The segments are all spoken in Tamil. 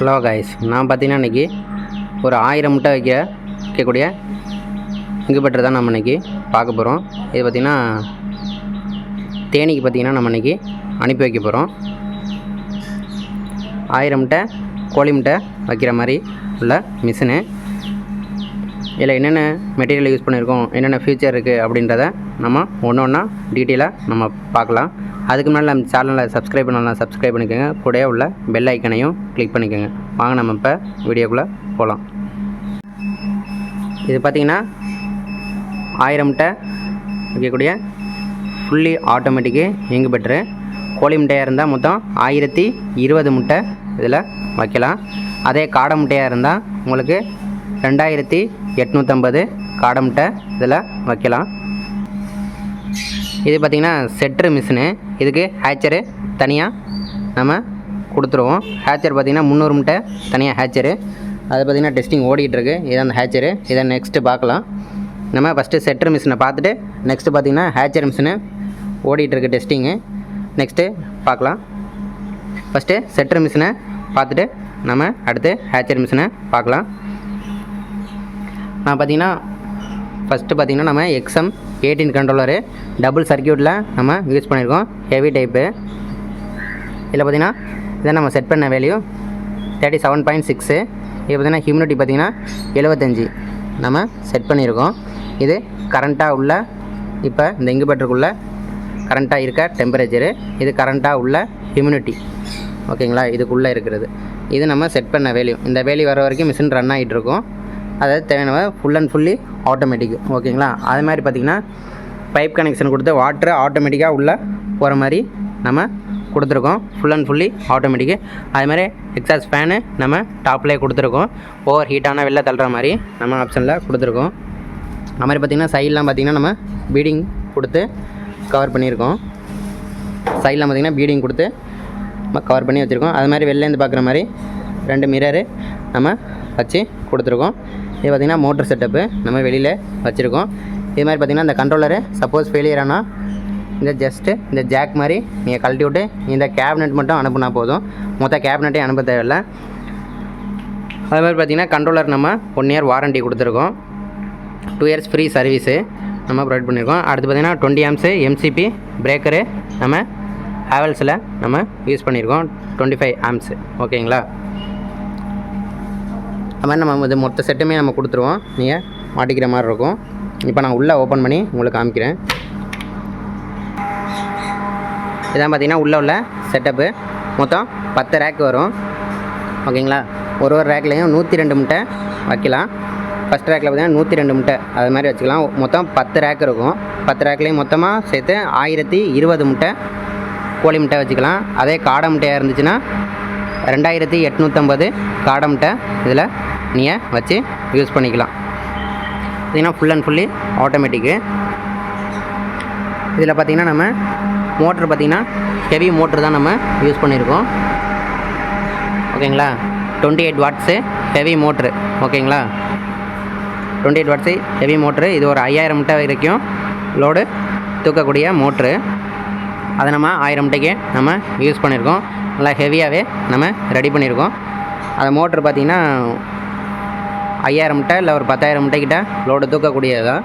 ஹலோ காய்ஸ் நான் பார்த்தீங்கன்னா இன்றைக்கி ஒரு ஆயிரம் முட்டை வைக்க வைக்கக்கூடிய இங்குபெட்டர் தான் நம்ம இன்றைக்கி பார்க்க போகிறோம் இது பார்த்திங்கன்னா தேனிக்கு பார்த்திங்கன்னா நம்ம இன்றைக்கி அனுப்பி வைக்க போகிறோம் ஆயிரம் முட்டை கோழி முட்டை வைக்கிற மாதிரி உள்ள மிஷினு இதில் என்னென்ன மெட்டீரியல் யூஸ் பண்ணியிருக்கோம் என்னென்ன ஃபியூச்சர் இருக்குது அப்படின்றத நம்ம ஒன்று ஒன்றா டீட்டெயிலாக நம்ம பார்க்கலாம். அதுக்கு முன்னாடி நம்ம சேனலை சப்ஸ்கிரைப் பண்ணலாம் சப்ஸ்கிரைப் பண்ணிக்கோங்க. கூடயே உள்ள பெல் ஐக்கனையும் கிளிக் பண்ணிக்கோங்க. வாங்க நம்ம இப்போ வீடியோக்குள்ளே போகலாம் இது பார்த்திங்கன்னா ஆயிரம் முட்டை வைக்கக்கூடிய ஃபுல்லி ஆட்டோமேட்டிக்கு எங்கு பெட்ரு கோழி முட்டையாக இருந்தால் மொத்தம் ஆயிரத்தி இருபது முட்டை இதில் வைக்கலாம். அதே காடை முட்டையாக இருந்தால் உங்களுக்கு ரெண்டாயிரத்தி எட்நூற்றம்பது காடை முட்டை இதில் வைக்கலாம். இது பார்த்திங்கன்னா செட்ரு மிஷினு. இதுக்கு ஹேச்சரு தனியாக நம்ம கொடுத்துருவோம். ஹேச்சர் பார்த்திங்கன்னா முந்நூறு முட்டை தனியாக ஹேச்சரு அது பார்த்திங்கன்னா டெஸ்டிங் ஓடிட்டுருக்கு இதான் அந்த ஹேச்சரு இதை நெக்ஸ்ட்டு பார்க்கலாம். நம்ம ஃபஸ்ட்டு செட்ரு மிஷினை பார்த்துட்டு நெக்ஸ்ட்டு பார்த்திங்கன்னா ஹேச்சர் மிஷினு ஓடிட்டுருக்கு டெஸ்டிங்கு நெக்ஸ்ட்டு பார்க்கலாம். ஃபஸ்ட்டு செட்ரு மிஷினை பார்த்துட்டு நம்ம அடுத்து ஹேச்சர் மிஷினை பார்க்கலாம். நான் பார்த்தீங்கன்னா ஃபஸ்ட்டு பார்த்தீங்கன்னா நம்ம எக்ஸம் எயிட்டீன் கண்ட்ரோலரு டபுள் சர்க்கியூட்டில் நம்ம யூஸ் பண்ணியிருக்கோம் ஹெவி டைப்பு இதில் பார்த்தீங்கன்னா இதை நம்ம செட் பண்ண value thirty seven point six இது பார்த்தீங்கன்னா ஹியூமினிட்டி பார்த்தீங்கன்னா எழுபத்தஞ்சி நம்ம செட் பண்ணியிருக்கோம் இது கரண்ட்டாக உள்ள இப்போ இந்த இங்குபெட்டருக்குள்ளே கரண்ட்டாக இருக்க டெம்பரேச்சரு இது கரண்ட்டாக உள்ள ஹியூமினிட்டி ஓகேங்களா இதுக்குள்ளே இருக்கிறது. இது நம்ம செட் பண்ண வேல்யூ இந்த வேல்யூ வர வரைக்கும் மிஷின் ரன் ஆகிட்டு இருக்கும். அதாவது தேவையான ஃபுல் அண்ட் ஃபுல்லி ஆட்டோமேட்டிக் ஓகேங்களா அது மாதிரி பார்த்திங்கன்னா பைப் கனெக்ஷன் கொடுத்து வாட்ரு ஆட்டோமேட்டிக்காக உள்ளே போகிற மாதிரி நம்ம கொடுத்துருக்கோம். ஃபுல் அண்ட் ஃபுல்லி ஆட்டோமேட்டிக்கு அது மாதிரி எக்ஸாஸ் ஃபேனு நம்ம டாப்லேயே கொடுத்துருக்கோம். ஓவர் ஹீட்டான வெளில தள்ளுற மாதிரி நம்ம ஆப்ஷனில் கொடுத்துருக்கோம். அது மாதிரி பார்த்திங்கன்னா சைட்லாம் பார்த்திங்கன்னா நம்ம பீடிங் கொடுத்து கவர் பண்ணியிருக்கோம். சைட்லாம் பார்த்திங்கன்னா பீடிங் கொடுத்து நம்ம கவர் பண்ணி வச்சுருக்கோம். அது மாதிரி வெளிலேருந்து பார்க்குற மாதிரி ரெண்டு மிரரு நம்ம வச்சு கொடுத்துருக்கோம். இது பார்த்திங்கன்னா மோட்டர் செட்டப்பு நம்ம வெளியில் வச்சுருக்கோம். இது மாதிரி பார்த்திங்கன்னா இந்த கண்ட்ரோலரு சப்போஸ் ஃபெயிலியர் ஆனால் இந்த ஜஸ்ட்டு இந்த ஜாக் மாதிரி நீங்கள் கழட்டி விட்டு இந்த கேபினெட் மட்டும் அனுப்புனா போதும். மொத்த கேபினெட்டையும் அனுப்ப தேவையில்லை. அதே மாதிரி பார்த்திங்கன்னா கண்ட்ரோலர் நம்ம ஒன் இயர் வாரண்ட்டி கொடுத்துருக்கோம். டூ இயர்ஸ் ஃப்ரீ சர்வீஸு நம்ம ப்ரொவைட் பண்ணியிருக்கோம் அடுத்து பார்த்திங்கன்னா டுவெண்ட்டி ஆம்ஸு எம்சிபி பிரேக்கரு நம்ம ஹேவல்ஸில் நம்ம யூஸ் பண்ணியிருக்கோம் டுவெண்ட்டி ஃபைவ் ஆம்ஸு ஓகேங்களா அது மாதிரி நம்ம இது மொத்த செட்டுமே நம்ம கொடுத்துருவோம். நீங்கள் மாட்டிக்கிற மாதிரி இருக்கும். இப்போ நான் உள்ளே ஓப்பன் பண்ணி உங்களுக்கு காமிக்கிறேன். இதான் பார்த்தீங்கன்னா உள்ளே உள்ள செட்டப்பு மொத்தம் பத்து ரேக் வரும். ஓகேங்களா ஒரு ஒரு ரேக்லேயும் நூற்றி ரெண்டு முட்டை வைக்கலாம். ஃபஸ்ட் ரேக்கில் பார்த்தீங்கன்னா நூற்றி ரெண்டு முட்டை. அது மாதிரி வச்சுக்கலாம். மொத்தம் பத்து ரேக் இருக்கும். பத்து ரேக்லேயும் மொத்தமாக சேர்த்து ஆயிரத்தி இருபது முட்டை கோழி முட்டை வச்சுக்கலாம். அதே காடை முட்டையாக இருந்துச்சுன்னா ரெண்டாயிரத்தி எட்நூற்றம்பது காடை முட்டை இதில் நீங்கள் வச்சு யூஸ் பண்ணிக்கலாம். பார்த்திங்கன்னா ஃபுல் அண்ட் ஃபுல்லி ஆட்டோமேட்டிக்கு இதில் பார்த்திங்கன்னா நம்ம மோட்ரு பார்த்திங்கன்னா ஹெவி மோட்ரு தான் நம்ம யூஸ் பண்ணியிருக்கோம் ஓகேங்களா? Twenty eight watts heavy motor ஓகேங்களா? Twenty eight watts heavy motor இது ஒரு ஐயாயிரம் முட்டை வரைக்கும் லோடு தூக்கக்கூடிய மோட்ரு அதை நம்ம ஆயிரம் முட்டைக்கு நம்ம யூஸ் பண்ணியிருக்கோம் நல்லா ஹெவியாகவே நம்ம ரெடி பண்ணியிருக்கோம் அந்த மோட்ரு பார்த்திங்கன்னா ஐயாயிரம் முட்டை இல்லை ஒரு பத்தாயிரம் முட்டைக்கிட்ட லோடு தூக்கக்கூடியது தான்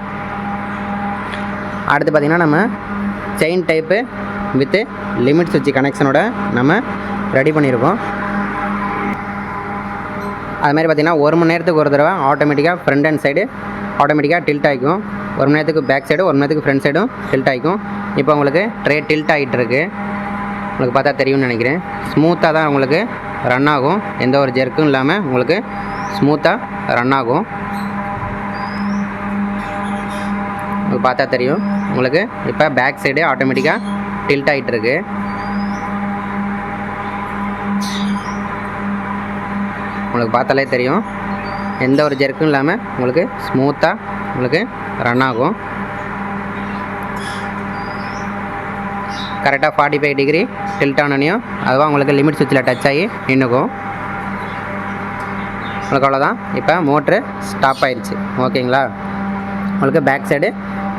அடுத்து பார்த்திங்கன்னா நம்ம செயின் டைப்பு வித்து லிமிட் சுவிட்ச் கனெக்ஷனோட நம்ம ரெடி பண்ணியிருக்கோம். அது மாதிரி பார்த்திங்கன்னா ஒரு மணி நேரத்துக்கு ஒரு தடவை ஆட்டோமேட்டிக்காக ஃப்ரண்ட் அண்ட் சைடு ஆட்டோமேட்டிக்காக டில்ட் ஆகிக்கும். ஒரு மணி நேரத்துக்கு பேக் சைடு ஒரு மணி நேரத்துக்கு ஃப்ரண்ட் சைடும் டில்ட் ஆகிக்கும். இப்போ உங்களுக்கு ட்ரே டில்ட் ஆகிட்டு இருக்குது உங்களுக்கு பார்த்தா தெரியும்னு நினைக்கிறேன். ஸ்மூத்தாக தான் உங்களுக்கு ரன் ஆகும். எந்த ஒரு ஜெர்க்கும் இல்லாமல் உங்களுக்கு ஸ்மூத்தாக ரன் ஆகும். உங்களுக்கு பார்த்தா தெரியும். உங்களுக்கு இப்போ பேக் சைடு ஆட்டோமேட்டிக்காக டில்ட் ஆகிட்டு இருக்கு. உங்களுக்கு பார்த்தாலே தெரியும். எந்த ஒரு ஜெர்க்கும் இல்லாமல் உங்களுக்கு ஸ்மூத்தாக உங்களுக்கு ரன் ஆகும். கரெக்டாக ஃபார்ட்டி ஃபைவ் டிகிரி டில்ட் ஆனனையும் அதுவாக உங்களுக்கு லிமிட் சுவிட்சில் டச் ஆகி நின்றுக்கும் உங்களுக்கு அவ்வளோதான் இப்போ மோட்ரு ஸ்டாப் ஆயிடுச்சு ஓகேங்களா உங்களுக்கு பேக் சைடு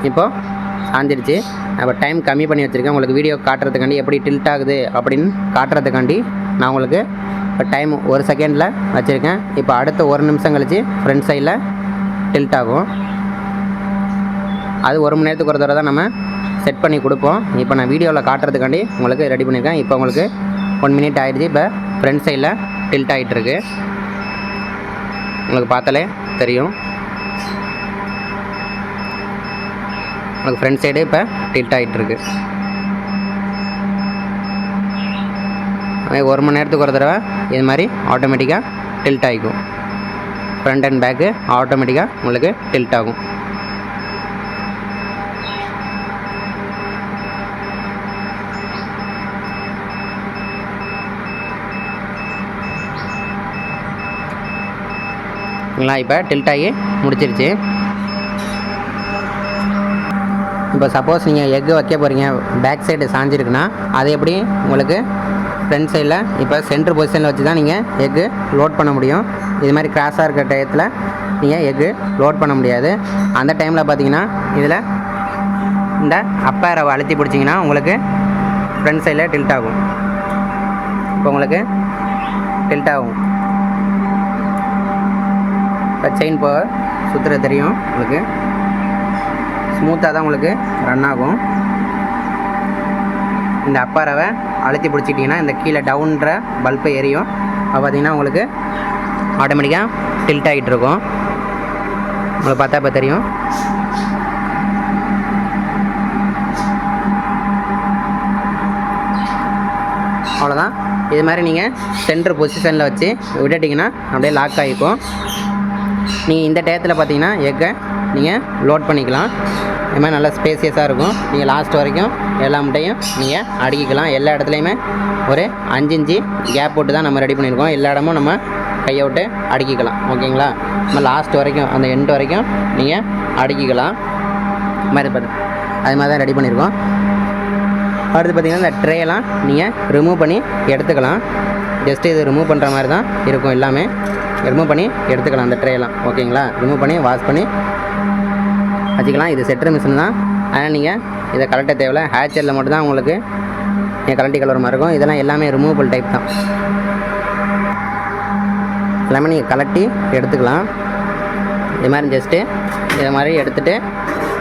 இப்போது சாஞ்சிருச்சு. அப்போ டைம் கம்மி பண்ணி வச்சுருக்கேன். உங்களுக்கு வீடியோ காட்டுறதுக்காண்டி எப்படி டில்ட் ஆகுது அப்படின்னு காட்டுறதுக்காண்டி நான் உங்களுக்கு இப்போ டைம் ஒரு செகண்டில் வச்சுருக்கேன். இப்போ அடுத்த ஒரு நிமிஷம் கழிச்சு ஃப்ரண்ட் சைடில் டில்ட் ஆகும். அது ஒரு மணி நேரத்துக்கு ஒரு தடவை தான் நம்ம செட் பண்ணி கொடுப்போம். இப்போ நான் வீடியோவில் காட்டுறதுக்காண்டி உங்களுக்கு ரெடி பண்ணியிருக்கேன். இப்போ உங்களுக்கு ஒன் மினிட் ஆகிடுச்சு இப்போ ஃப்ரண்ட் சைடில் டில்ட் ஆகிட்டுருக்கு உங்களுக்கு பார்த்தாலே தெரியும். உங்களுக்கு ஃப்ரண்ட் சைடு இப்போ டில்ட் ஆகிட்டுருக்கு ஒரு மணி நேரத்துக்கு ஒரு தடவை இது மாதிரி ஆட்டோமேட்டிக்காக டில்ட் ஆகிக்கும். ஃப்ரண்ட் அண்ட் பேக்கு ஆட்டோமேட்டிக்காக உங்களுக்கு டில்ட் ஆகும். ஓகேங்களா? இப்போ டில்ட் ஆகி முடிச்சிருச்சு. இப்போ சப்போஸ் நீங்கள் எக்கு வைக்க போகிறீங்க பேக் சைடு சாஞ்சிருக்குன்னா அது எப்படி உங்களுக்கு ஃப்ரண்ட் சைடில் இப்போ சென்டர் பொசிஷனில் வச்சு தான் நீங்கள் எக்கு லோட் பண்ண முடியும். இது மாதிரி கிராஸாக இருக்கிற டயத்தில் நீங்கள் எக்கு லோட் பண்ண முடியாது. அந்த டைமில் பார்த்தீங்கன்னா இதில் இந்த அப்பேரவை அழுத்தி பிடிச்சிங்கன்னா உங்களுக்கு ஃப்ரண்ட் சைடில் டில்ட் ஆகும். இப்போ உங்களுக்கு டில்ட் ஆகும். இப்போ செயின் போக சுற்றுற தெரியும் உங்களுக்கு. ஸ்மூத்தாக தான் உங்களுக்கு ரன் ஆகும். இந்த அப்பாரவை அழுத்தி பிடிச்சிட்டிங்கன்னா இந்த கீழே டவுன்ற பல்பு எரியும். அப்போ பார்த்தீங்கன்னா உங்களுக்கு ஆட்டோமேட்டிக்காக டில்ட் ஆகிட்டு இருக்கும். உங்களுக்கு பார்த்தா இப்போ தெரியும். அவ்வளோதான் இது மாதிரி நீங்கள் சென்டர் பொசிஷனில் வச்சு விட்டுட்டிங்கன்னா அப்படியே லாக் ஆகிக்கும். நீங்கள் இந்த டயத்தில் பார்த்தீங்கன்னா எக்கை நீங்கள் லோட் பண்ணிக்கலாம். இது மாதிரி நல்லா ஸ்பேசியஸாக இருக்கும். நீங்கள் லாஸ்ட் வரைக்கும் எல்லா முட்டையும் நீங்கள் அடுக்கிக்கலாம். எல்லா இடத்துலையுமே ஒரு அஞ்சு இஞ்சி கேப் போட்டு தான் நம்ம ரெடி பண்ணியிருக்கோம். எல்லா இடமும் நம்ம கையை விட்டு அடுக்கிக்கலாம். ஓகேங்களா? நம்ம லாஸ்ட் வரைக்கும் அந்த எண்டு வரைக்கும் நீங்கள் அடுக்கிக்கலாம். இது மாதிரி பார்த்து அது மாதிரி தான் ரெடி பண்ணியிருக்கோம். அடுத்து பார்த்திங்கன்னா இந்த ட்ரேயெல்லாம் நீங்கள் ரிமூவ் பண்ணி எடுத்துக்கலாம். ஜஸ்ட்டு இது ரிமூவ் பண்ணுற மாதிரி தான் இருக்கும் எல்லாமே. ரிமூவ் பண்ணி எடுத்துக்கலாம் அந்த ட்ரேயெல்லாம் ஓகேங்களா ரிமூவ் பண்ணி வாஷ் பண்ணி. வச்சுக்கலாம். இது செட்டர் மிஷின் தான். அதனால் நீங்கள் இதை கலட்ட தேவையில்ல. ஹேச்சரில் மட்டும்தான் உங்களுக்கு நீங்கள் கலட்டி கலர் மாதிரி இருக்கும். இதெல்லாம் எல்லாமே ரிமூவபிள் டைப் தான். எல்லாமே நீங்கள் கலட்டி எடுத்துக்கலாம். இது மாதிரி ஜஸ்ட்டு இது மாதிரி எடுத்துகிட்டு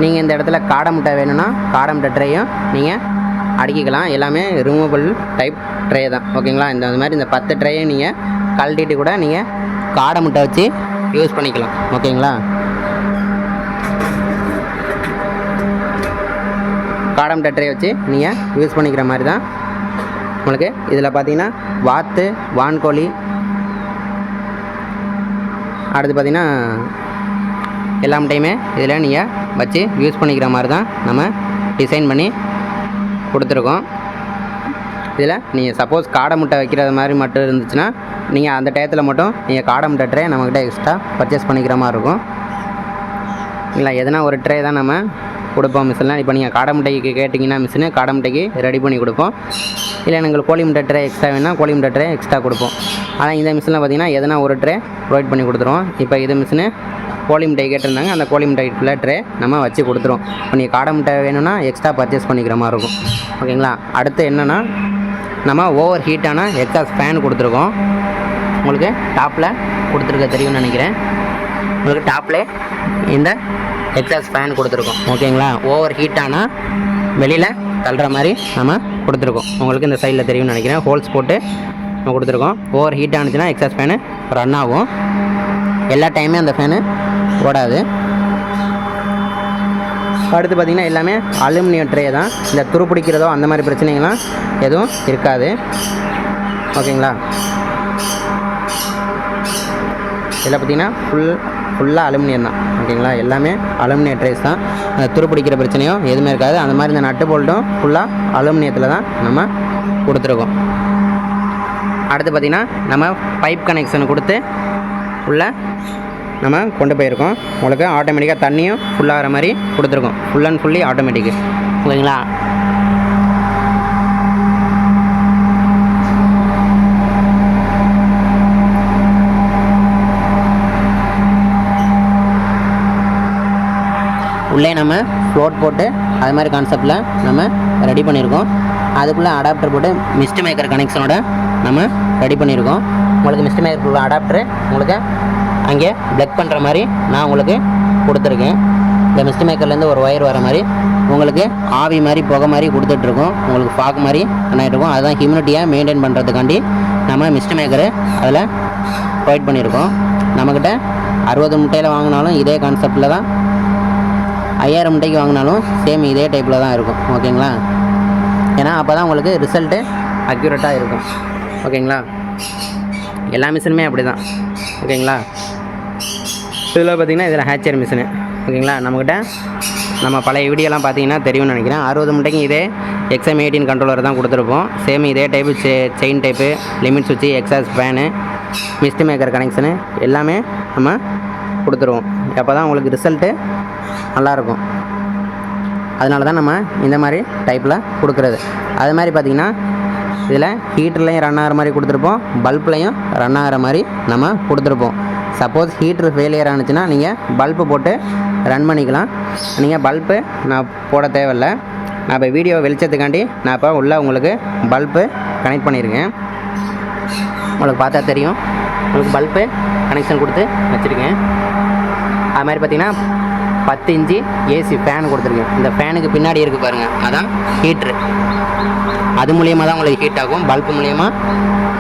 நீங்கள் இந்த இடத்துல காடை முட்டை வேணும்னா காடை முட்டை ட்ரையும் நீங்கள் அடுக்கிக்கலாம். எல்லாமே ரிமூவபிள் டைப் ட்ரே தான். ஓகேங்களா இந்த மாதிரி இந்த பத்து ட்ரையும் நீங்கள் கழட்டிட்டு கூட நீங்கள் காடை முட்டை வச்சு யூஸ் பண்ணிக்கலாம். ஓகேங்களா? காடை முட்டை ட்ரே வச்சு நீங்கள் யூஸ் பண்ணிக்கிற மாதிரி தான் உங்களுக்கு இதில் பார்த்தீங்கன்னா வாத்து வான்கோழி அடுத்து பார்த்தீங்கன்னா எல்லா முட்டையுமே இதில் நீங்கள் வச்சு யூஸ் பண்ணிக்கிற மாதிரி தான் நம்ம டிசைன் பண்ணி கொடுத்துருக்கோம். இதில் நீங்கள் சப்போஸ் காடை முட்டை வைக்கிறது மாதிரி மட்டும் இருந்துச்சுன்னா நீங்கள் அந்த டயத்தில் மட்டும் நீங்கள் காடை முட்டை ட்ரே நம்மக்கிட்ட எக்ஸ்ட்ரா பர்ச்சேஸ் பண்ணிக்கிற மாதிரி இருக்கும். இல்லை எதனா ஒரு ட்ரே தான் நம்ம கொடுப்போம் மிஷினில் இப்போ நீங்கள் காடை முட்டைக்கு கேட்டிங்கன்னா மிஷினு காடை முட்டைக்கு ரெடி பண்ணி கொடுப்போம். இல்லை எங்களுக்கு கோழி முட்டை ட்ரே எக்ஸ்ட்ரா வேணால் கோழி முட்டை ட்ரே எக்ஸ்ட்ரா கொடுப்போம். ஆனால் இந்த மிஷினில் பார்த்தீங்கன்னா எதனா ஒரு ட்ரே ப்ரொவைட் பண்ணி கொடுத்துருவோம். இப்போ இது மிஷினு கோழி முட்டை கேட்டிருந்தாங்க. அந்த கோழி முட்டை ட்ரே நம்ம வச்சு கொடுத்துருவோம். இப்போ நீங்கள் காடை முட்டை வேணும்னா எக்ஸ்ட்ரா பர்ச்சேஸ் பண்ணிக்கிற மாதிரி இருக்கும். ஓகேங்களா? அடுத்து என்னென்னா நம்ம ஓவர் ஹீட்டான எக்ஸாஸ் ஃபேன் கொடுத்துருக்கோம். உங்களுக்கு டாப்பில் கொடுத்துருக்க தெரியும்னு நினைக்கிறேன். உங்களுக்கு டாப்பில் இந்த எக்ஸாஸ் ஃபேன் கொடுத்துருக்கோம். ஓகேங்களா? ஓவர் ஹீட்டானா வெளியில் தள்ளுற மாதிரி நம்ம கொடுத்துருக்கோம். உங்களுக்கு இந்த சைடில் தெரியும்னு நினைக்கிறேன். ஹோல்ஸ் போட்டு நம்ம கொடுத்துருக்கோம். ஓவர் ஹீட் ஆனிச்சுன்னா எக்ஸாஸ் ஃபேனு ரன் ஆகும். எல்லா டைமே அந்த ஃபேனு ஓடாது. அடுத்து பார்த்திங்கன்னா எல்லாமே அலுமினியம் ட்ரே தான். இந்த துரு பிடிக்கிறதோ அந்த மாதிரி பிரச்சனைகள்லாம் எதுவும் இருக்காது. ஓகேங்களா? இதில் பார்த்தீங்கன்னா ஃபுல் ஃபுல்லாக அலுமினியம் தான். ஓகேங்களா? எல்லாமே அலுமினியம் ட்ரேஸ் தான். அந்த துரு பிடிக்கிற பிரச்சனையோ எதுவுமே இருக்காது. அந்த மாதிரி இந்த நட்டு போல்ட்டும் ஃபுல்லாக அலுமினியத்தில் தான் நம்ம கொடுத்துருக்கோம். அடுத்து பார்த்திங்கன்னா நம்ம பைப் கனெக்ஷன் கொடுத்து உள்ள நம்ம கொண்டு போயிருக்கோம். உங்களுக்கு ஆட்டோமேட்டிக்காக தண்ணியும் ஃபுல்லாகிற மாதிரி கொடுத்துருக்கோம். ஃபுல் அண்ட் ஃபுல்லி ஆட்டோமேட்டிக்கு ஓகேங்களா உள்ளே நம்ம ஃப்ளோட் போட்டு அது மாதிரி கான்செப்டில் நம்ம ரெடி பண்ணியிருக்கோம். அதுக்குள்ளே அடாப்டர் போட்டு மிஸ்ட் மேக்கர் கனெக்ஷனோட நம்ம ரெடி பண்ணியிருக்கோம். உங்களுக்கு மிஸ்ட் மேக்கர் அடாப்டர் உங்களுக்கு அங்கே பிளக் பண்ணுற மாதிரி நான் உங்களுக்கு கொடுத்துருக்கேன். இந்த மிஸ்ட் மேக்கர்லேருந்து ஒரு ஒயர் வர மாதிரி உங்களுக்கு ஆவி மாதிரி புகை மாதிரி கொடுத்துட்ருக்கோம் உங்களுக்கு ஃபாக் மாதிரி பண்ணிகிட்ருக்கோம் அதுதான் ஹியூமினிட்டியை மெயின்டைன் பண்ணுறதுக்காண்டி நம்ம மிஸ்ட் மேக்கரு அதில் ப்ரொவைட் பண்ணியிருக்கோம். நம்மக்கிட்ட அறுபது முட்டையில் வாங்கினாலும் இதே கான்செப்டில் தான் ஐயாயிரம் முட்டைக்கு வாங்கினாலும் சேம் இதே டைப்பில் தான் இருக்கும். ஓகேங்களா ஏன்னா அப்போ தான் உங்களுக்கு ரிசல்ட்டு அக்யூரேட்டாக இருக்கும். ஓகேங்களா எல்லா மிஷினுமே அப்படி தான் ஓகேங்களா இதில் பார்த்தீங்கன்னா இதில் ஹேச்சர் மிஷினு ஓகேங்களா? நம்மக்கிட்ட நம்ம பழைய வீடியோலாம் பார்த்தீங்கன்னா தெரியும்னு நினைக்கிறேன். அறுபது முட்டைக்கு இதே எக்ஸ்எம் எயிட்டின் கண்ட்ரோலர் தான் கொடுத்துருப்போம். சேம் இதே டைப்பு செயின் டைப்பு லிமிட் சுவிட்சு exhaust fan mist maker connection எல்லாமே நம்ம கொடுத்துருவோம். அப்போ தான் உங்களுக்கு ரிசல்ட்டு நல்லாயிருக்கும் அதனால தான் நம்ம இந்த மாதிரி டைப்பில் கொடுக்குறது. அது மாதிரி பார்த்திங்கன்னா இதில் ஹீட்டர்லேயும் ரன் ஆகிற மாதிரி கொடுத்துருப்போம். பல்ப்லேயும் ரன் ஆகிற மாதிரி நம்ம கொடுத்துருப்போம். சப்போஸ் ஹீட்ரு ஃபெயிலியர் ஆனுச்சுன்னா நீங்கள் பல்பு போட்டு ரன் பண்ணிக்கலாம். நீங்கள் பல்பு நான் போட தேவையில்ல. நான் இப்போ வீடியோ வெளிச்சத்துக்காண்டி நான் இப்போ உள்ளே உங்களுக்கு பல்பு கனெக்ட் பண்ணியிருக்கேன் உங்களுக்கு பார்த்தா தெரியும். உங்களுக்கு பல்பு கனெக்ஷன் கொடுத்து வச்சுருக்கேன். அது மாதிரி பத்து இன்ச்சு ஏசி ஃபேன் கொடுத்துருக்கேன். இந்த ஃபேனுக்கு பின்னாடி இருக்குது பாருங்கள் அதான் ஹீட்ரு அது மூலியமாக தான் உங்களுக்கு ஹீட் ஆகும். பல்ப் மூலியமாக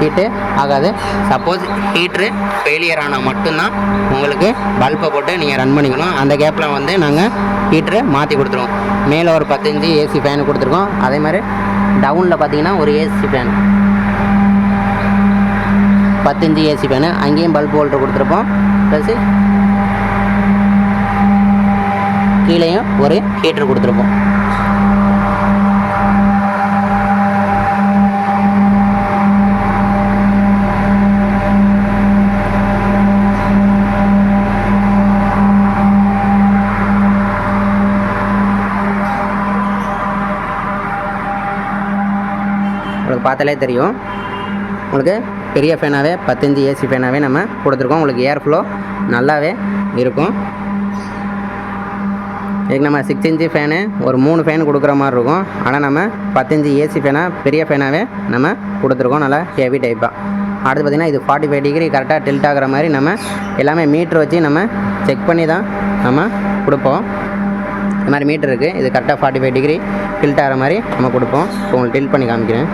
ஹீட்டு ஆகாது. சப்போஸ் ஹீட்ரு ஃபெயிலியர் ஆனால் மட்டும்தான் உங்களுக்கு பல்பை போட்டு நீங்கள் ரன் பண்ணிக்கணும். அந்த கேப்பில் வந்து நாங்கள் ஹீட்ரு மாற்றி கொடுத்துருவோம். மேலே ஒரு பத்து ஏசி ஃபேன் கொடுத்துருக்கோம். அதே மாதிரி டவுனில் பார்த்தீங்கன்னா ஒரு ஏசி ஃபேன் பத்து ஏசி ஃபேனு அங்கேயும் பல்ப் ஹோல்டர் கொடுத்துருப்போம். ப்ளஸ்ஸு கீழேயும் ஒரு ஹீட்ரு கொடுத்துருப்போம். உங்களுக்கு பார்த்தாலே தெரியும். உங்களுக்கு பெரிய ஃபேனாகவே பத்தஞ்சு ஏசி ஃபேனாகவே நம்ம கொடுத்துருக்கோம். உங்களுக்கு ஏர் ஃப்ளோ நல்லாவே இருக்கும். இதுக்கு நம்ம சிக்ஸ் இன்ச்சு ஃபேனு ஒரு மூணு ஃபேன் கொடுக்குற மாதிரி இருக்கும். ஆனால் நம்ம பத்தஞ்சு ஏசி ஃபேனாக பெரிய ஃபேனாகவே நம்ம கொடுத்துருக்கோம். நல்லா ஹெவி டைப்பாக அடுத்து பார்த்திங்கன்னா இது ஃபார்ட்டி ஃபைவ் டிகிரி கரெக்டாக டில்ட் ஆகிற மாதிரி நம்ம எல்லாமே மீட்ரு வச்சு நம்ம செக் பண்ணி தான் நம்ம கொடுப்போம். இந்த மாதிரி மீட்டர் இருக்குது இது கரெக்டாக ஃபார்ட்டி ஃபைவ் டிகிரி டில்ட் ஆகிற மாதிரி நம்ம கொடுப்போம். இப்போ உங்களுக்கு டில்ட் பண்ணி காமிக்கிறேன்.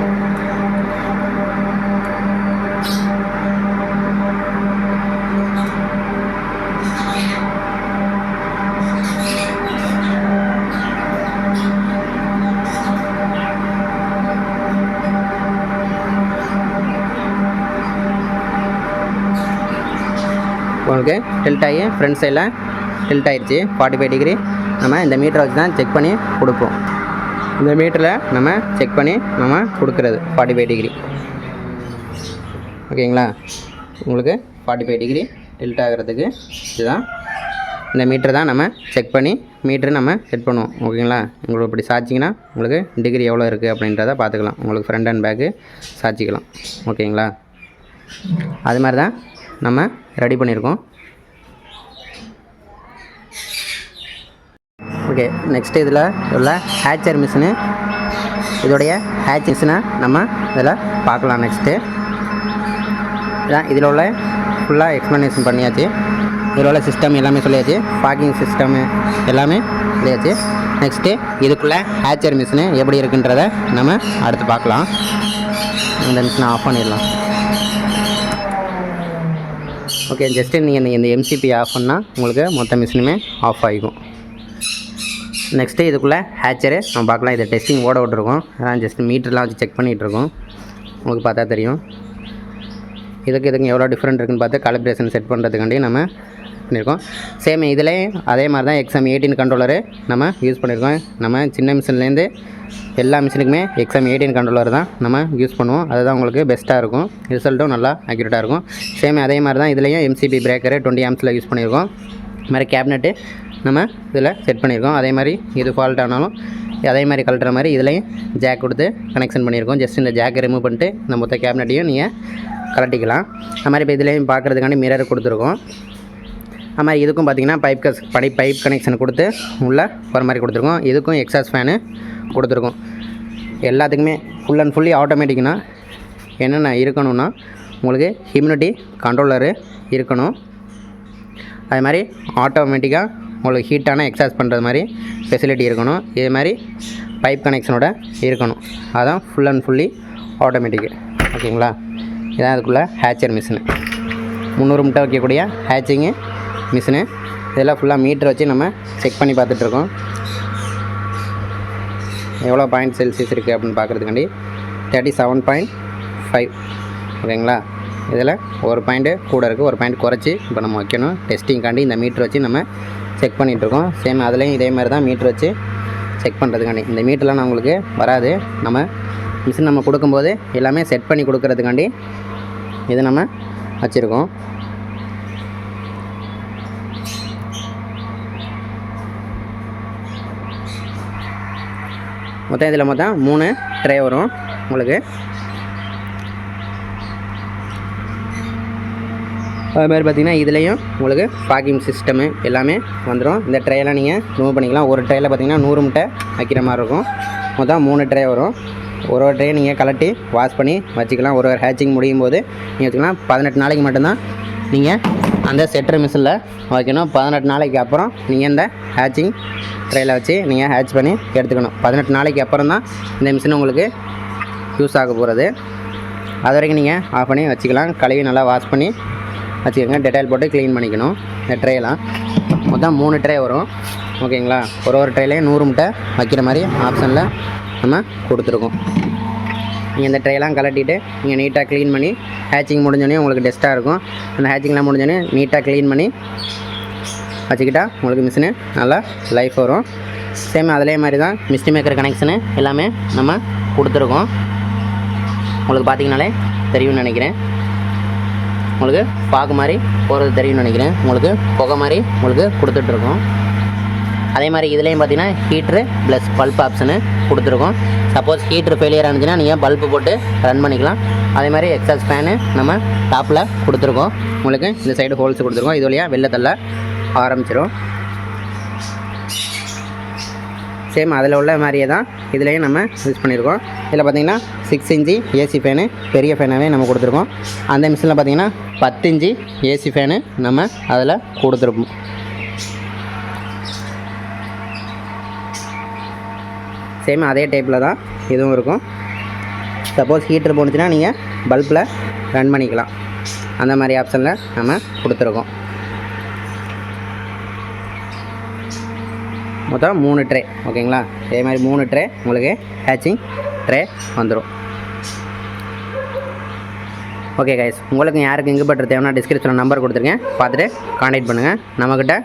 உங்களுக்கு டில்ட் ஆகி ஃப்ரண்ட் சைடில் டில்ட் ஆயிடுச்சு ஃபார்ட்டி ஃபைவ் டிகிரி நம்ம இந்த மீட்டரை வச்சு தான் செக் பண்ணி கொடுப்போம். இந்த மீட்டரில் நம்ம செக் பண்ணி நம்ம கொடுக்குறது ஃபார்ட்டி ஃபைவ் டிகிரி ஓகேங்களா? உங்களுக்கு ஃபார்ட்டி ஃபைவ் டிகிரி டில்ட் ஆகிறதுக்கு இதுதான். இந்த மீட்டர் தான் நம்ம செக் பண்ணி மீட்ரு நம்ம செட் பண்ணுவோம். ஓகேங்களா? உங்களுக்கு இப்படி சாய்ச்சிங்கன்னா உங்களுக்கு டிகிரி எவ்வளோ இருக்குது அப்படின்றத பார்த்துக்கலாம். உங்களுக்கு ஃப்ரண்ட் அண்ட் பேக்கு சாய்ச்சிக்கலாம். ஓகேங்களா? அது மாதிரி தான் நம்ம ரெடி பண்ணியிருக்கோம். ஓகே நெக்ஸ்ட் இதில் உள்ள ஹேச்சர் மிஷினு இதோடைய ஹேச் மிஷினை நம்ம இதில் பார்க்கலாம் நெக்ஸ்ட்டு இதான் இதில் உள்ள ஃபுல்லாக எக்ஸ்ப்ளனேஷன் பண்ணியாச்சு. இதில் உள்ள சிஸ்டம் எல்லாமே சொல்லியாச்சு. பார்க்கிங் சிஸ்டமு எல்லாமே சொல்லியாச்சு. நெக்ஸ்ட்டு இதுக்குள்ளே ஹேச்சர் மிஷினு எப்படி இருக்குன்றத நம்ம அடுத்து பார்க்கலாம். இந்த மிஷினை ஆஃப் பண்ணிடலாம். ஓகே ஜஸ்ட்டு நீங்கள் இந்த எம்சிபி ஆஃப் பண்ணால் உங்களுக்கு மொத்த மிஷினுமே ஆஃப் ஆகிக்கும். நெக்ஸ்ட்டு இதுக்குள்ளே ஹேச்சரு நம்ம பார்க்கலாம். இதை டெஸ்டிங் ஓட விட்ருக்கோம் அதான் ஜஸ்ட் மீட்டர்லாம் வச்சு செக் பண்ணிகிட்ருக்கோம் உங்களுக்கு பார்த்தா தெரியும். இதுக்கு இதுக்கு எவ்வளோ டிஃப்ரெண்ட் இருக்குன்னு பார்த்து காலிப்ரேஷன் செட் பண்ணுறதுக்காண்டி நம்ம பண்ணியிருக்கோம் சேம் இதுலேயும் அதே மாதிரி தான் எக்ஸாம் எயிட்டீன் கண்ட்ரோலரு நம்ம யூஸ் பண்ணியிருக்கோம் நம்ம சின்ன மிஷின்லேருந்து எல்லா மிஷினுக்குமே எக்ஸாம் எயிட்டீன் கண்ட்ரோலர் தான் நம்ம யூஸ் பண்ணுவோம். அதுதான் உங்களுக்கு பெஸ்ட்டாக இருக்கும். ரிசல்ட்டும் நல்லா அக்யூரேட்டாக இருக்கும். சேம் அதே மாதிரி தான் இதுலேயும் எம்சிபி பிரேக்கரு டுவெண்ட்டி ஆம்ஸில் யூஸ் பண்ணியிருக்கோம் இது மாதிரி கேபினெட்டு நம்ம இதில் செட் பண்ணியிருக்கோம். அதே மாதிரி இது ஃபால்ட் ஆனாலும் அதே மாதிரி கழட்டுற மாதிரி இதுலேயும் ஜாக் கொடுத்து கனெக்ஷன் பண்ணியிருக்கோம். ஜஸ்ட் இந்த ஜாக்கை ரிமூவ் பண்ணிட்டு இந்த மொத்த கேபினட்டையும் நீங்கள் கலட்டிக்கலாம் அது மாதிரி இப்போ இதுலேயும் பார்க்குறதுக்காண்டி மிரர் கொடுத்துருக்கோம். அது மாதிரி இதுக்கும் பார்த்திங்கன்னா பைப் கஸ் படி பைப் கனெக்ஷன் கொடுத்து உள்ளே வர மாதிரி கொடுத்துருக்கோம். இதுக்கும் எக்ஸாஸ் ஃபேனு கொடுத்துருக்கோம். எல்லாத்துக்குமே ஃபுல் அண்ட் ஃபுல்லி ஆட்டோமேட்டிக்னா என்னென்ன இருக்கணும்னா உங்களுக்கு ஹியூமினிட்டி கண்ட்ரோலரு இருக்கணும். அது மாதிரி ஆட்டோமேட்டிக்காக உங்களுக்கு ஹீட்டான எக்ஸாஸ் பண்ணுறது மாதிரி ஃபெசிலிட்டி இருக்கணும். இது மாதிரி பைப் கனெக்ஷனோட இருக்கணும். அதுதான் ஃபுல் அண்ட் ஃபுல்லி ஆட்டோமேட்டிக்கு ஓகேங்களா? இதான் அதுக்குள்ளே ஹேச்சர் மிஷினு முந்நூறு முட்டை வைக்கக்கூடிய ஹேச்சிங்கு மிஷினு இதெல்லாம் ஃபுல்லாக மீட்டர் வச்சு நம்ம செக் பண்ணி பார்த்துட்ருக்கோம் எவ்வளோ பாயிண்ட் செல்சியஸ் இருக்குது அப்படின்னு பார்க்குறதுக்காண்டி தேர்ட்டி செவன் பாயிண்ட் ஃபைவ் ஓகேங்களா? இதில் ஒரு பாயிண்ட்டு கூட இருக்குது ஒரு பாயிண்ட் குறைச்சி இப்போ நம்ம வைக்கணும். டெஸ்டிங்காண்டி இந்த மீட்ரு வச்சு நம்ம செக் பண்ணிகிட்ருக்கோம் சேம் அதுலேயும் இதே மாதிரி தான் மீட்ரு வச்சு செக் பண்ணுறதுக்காண்டி இந்த மீட்டர்லாம் நான் உங்களுக்கு வராது. நம்ம மிஷின் நம்ம கொடுக்கும்போது எல்லாமே செட் பண்ணி கொடுக்கறதுக்காண்டி இது நம்ம வச்சுருக்கோம். மொத்தம் இதில் மொத்தம் மூணு ட்ரே வரும். உங்களுக்கு அதுமாதிரி பார்த்திங்கன்னா பார்த்தீங்கன்னா இதுலேயும் உங்களுக்கு பாக்கிங் சிஸ்டமு எல்லாமே வந்துடும் இந்த ட்ரையெல்லாம் நீங்கள் ரிமூவ் பண்ணிக்கலாம். ஒரு ட்ரையில் பார்த்தீங்கன்னா நூறு முட்டை வைக்கிற மாதிரி இருக்கும். மொத்தம் மூணு ட்ரே வரும். ஒரு ஒரு ட்ரே நீங்கள் கலட்டி வாஷ் பண்ணி வச்சுக்கலாம். ஒரு ஒரு ஹேச்சிங் முடியும் போது நீங்கள் வச்சுக்கலாம். பதினெட்டு நாளைக்கு மட்டும்தான் நீங்கள் அந்த செட்டர் மிஷினில் வைக்கணும். பதினெட்டு நாளைக்கு அப்புறம் நீங்கள் இந்த ஹேச்சிங் ட்ரையில் வச்சு நீங்கள் ஹேட்ச் பண்ணி எடுத்துக்கணும். பதினெட்டு நாளைக்கு அப்புறம் தான் இந்த மிஷின் உங்களுக்கு யூஸ் ஆக போகிறது அது வரைக்கும் நீங்கள் ஆஃப் பண்ணி வச்சுக்கலாம். கழுவி நல்லா வாஷ் பண்ணி வச்சுக்கோங்க. டெட்டாயில் போட்டு க்ளீன் பண்ணிக்கணும். இந்த ட்ரேலாம் மொத்தம் மூணு ட்ரே வரும். ஓகேங்களா? ஒரு ஒரு ட்ரேலையும் நூறு முட்டை வைக்கிற மாதிரி ஆப்ஷனில் நம்ம கொடுத்துருக்கோம். நீங்கள் இந்த ட்ரேலாம் கலட்டிட்டு நீங்கள் நீட்டாக க்ளீன் பண்ணி ஹேச்சிங் முடிஞ்சோடனே உங்களுக்கு டெஸ்ட்டாக இருக்கும். அந்த ஹேச்சிங்லாம் முடிஞ்சோடனே நீட்டாக க்ளீன் பண்ணி வச்சுக்கிட்டா உங்களுக்கு மிஷினு நல்லா லைஃப் வரும். சேம் அதே மாதிரி தான் மிஸ்டி மேக்கர் கனெக்ஷனு எல்லாமே நம்ம கொடுத்துருக்கோம். உங்களுக்கு பார்த்தீங்கனாலே தெரியும்னு நினைக்கிறேன். உங்களுக்கு பாக்கு மாதிரி போகிறது தெரியும்னு நினைக்கிறேன். உங்களுக்கு புகை மாதிரி உங்களுக்கு கொடுத்துட்ருக்கோம். அதே மாதிரி இதுலேயும் பார்த்தீங்கன்னா ஹீட்ரு ப்ளஸ் பல்ப் ஆப்ஷனு கொடுத்துருக்கோம். சப்போஸ் ஹீட்ரு ஃபெயிலியர் ஆனிச்சுன்னா நீங்கள் பல்ப்பு போட்டு ரன் பண்ணிக்கலாம். அதே மாதிரி எக்ஸாஸ் ஃபேனு நம்ம டாப்பில் கொடுத்துருக்கோம். உங்களுக்கு இந்த சைடு ஹோல்ஸ் கொடுத்துருக்கோம். இது வழியாக வெளில தள்ள ஆரம்பிச்சிடும் சேம் அதில் உள்ள மாதிரியே தான் இதுலேயும் நம்ம யூஸ் பண்ணியிருக்கோம் இதில் பார்த்தீங்கன்னா சிக்ஸ் இன்ச்சி ஏசி ஃபேனு பெரிய ஃபேனாகவே நம்ம கொடுத்துருக்கோம். அந்த மிஷினில் பார்த்தீங்கன்னா பத்து இன்ச்சி ஏசி ஃபேனு நம்ம அதில் கொடுத்துருப்போம். சேம் அதே டைப்பில் தான் இதுவும் இருக்கும். சப்போஸ் ஹீட்டர் போணுச்சுன்னா நீங்கள் பல்பில் ரன் பண்ணிக்கலாம். அந்த மாதிரி ஆப்ஷனில் நம்ம கொடுத்துருக்கோம். மொத்தம் மூணு ட்ரே ஓகேங்களா? இதே மாதிரி மூணு ட்ரே உங்களுக்கு ஹேச்சிங் ட்ரே வந்துடும் ஓகே கைஸ் உங்களுக்கு யாருக்கு இங்கு பட்டுற தேவைன்னா டிஸ்கிரிப்ஷனில் நம்பர் கொடுத்துருக்கேன். பார்த்துட்டு காண்டாக்ட் பண்ணுங்கள் நம்மக்கிட்ட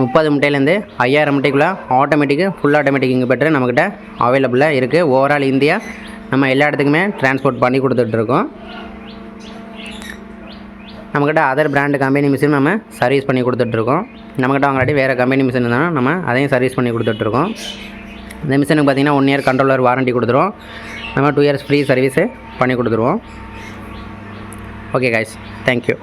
முப்பது முட்டையிலேருந்து ஐயாயிரம் முட்டைக்குள்ளே ஆட்டோமேட்டிக்கு ஃபுல் ஆட்டோமேட்டிக் இங்கு பெற்று நம்மக்கிட்ட அவைலபிளாக இருக்குது ஓவரால் இந்தியா நம்ம எல்லா இடத்துக்குமே டிரான்ஸ்போர்ட் பண்ணி கொடுத்துட்ருக்கோம். நம்மக்கிட்ட அதர் பிராண்டு கம்பெனி மிஷின் நம்ம சர்வீஸ் பண்ணி கொடுத்துட்ருக்கோம். நம்மக்கிட்ட வாங்காட்டி வேறு கம்பெனி மிஷின் இருந்தாலும் நம்ம அதையும் சர்வீஸ் பண்ணி கொடுத்துட்ருக்கோம். இந்த மிஷினுக்கு பார்த்திங்கன்னா ஒன் இயர் கண்ட்ரோலர் வாரண்டி கொடுத்துருவோம். நம்ம டூ இயர்ஸ் ஃப்ரீ சர்வீஸு பண்ணி கொடுத்துருவோம். Okay guys thank you